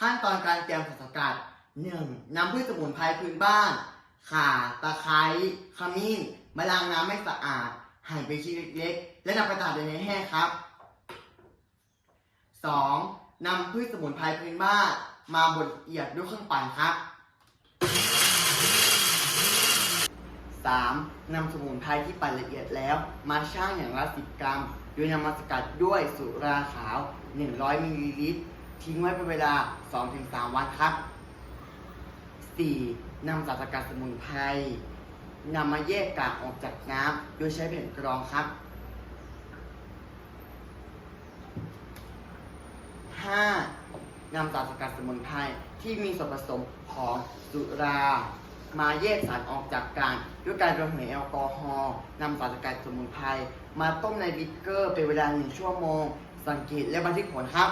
ขั้นตอนการเตรียมสารสกัด 1. นำพืชสมุนไพรพื้นบ้าน ข่า ตะไคร้ ขมิ้นมาล้างน้ำให้สะอาด หั่นเป็นชิ้นเล็กๆ และนำไปตากในแห้งครับ 2. นำพืชสมุนไพรพื้นบ้าน มาบดละเอียดด้วยเครื่องปั่นครับ 3. นำสมุนไพรที่ปั่นละเอียดแล้ว มาชั่งอย่างละ10กรัม โดยนำมาสกัดด้วยสุราขาว 100มิลลิลิตร ทิ้งไว้เป็นเวลา 2-3 วันครับ 4. นำสารสกัดสมุนไพรนำมาแยกกากออกจากน้ำโดยใช้แผ่นกรองครับ 5. นำสารสกัดสมุนไพรที่มีส่วนผสมของสุรา มาแยกสารออกจากกันด้วยการระเหยแอลกอฮอล์นำสารสกัดสมุนไพรมาต้มในบิกเกอร์เป็นเวลาหนึ่งชั่วโมง สังเกตและบันทึกผลครับ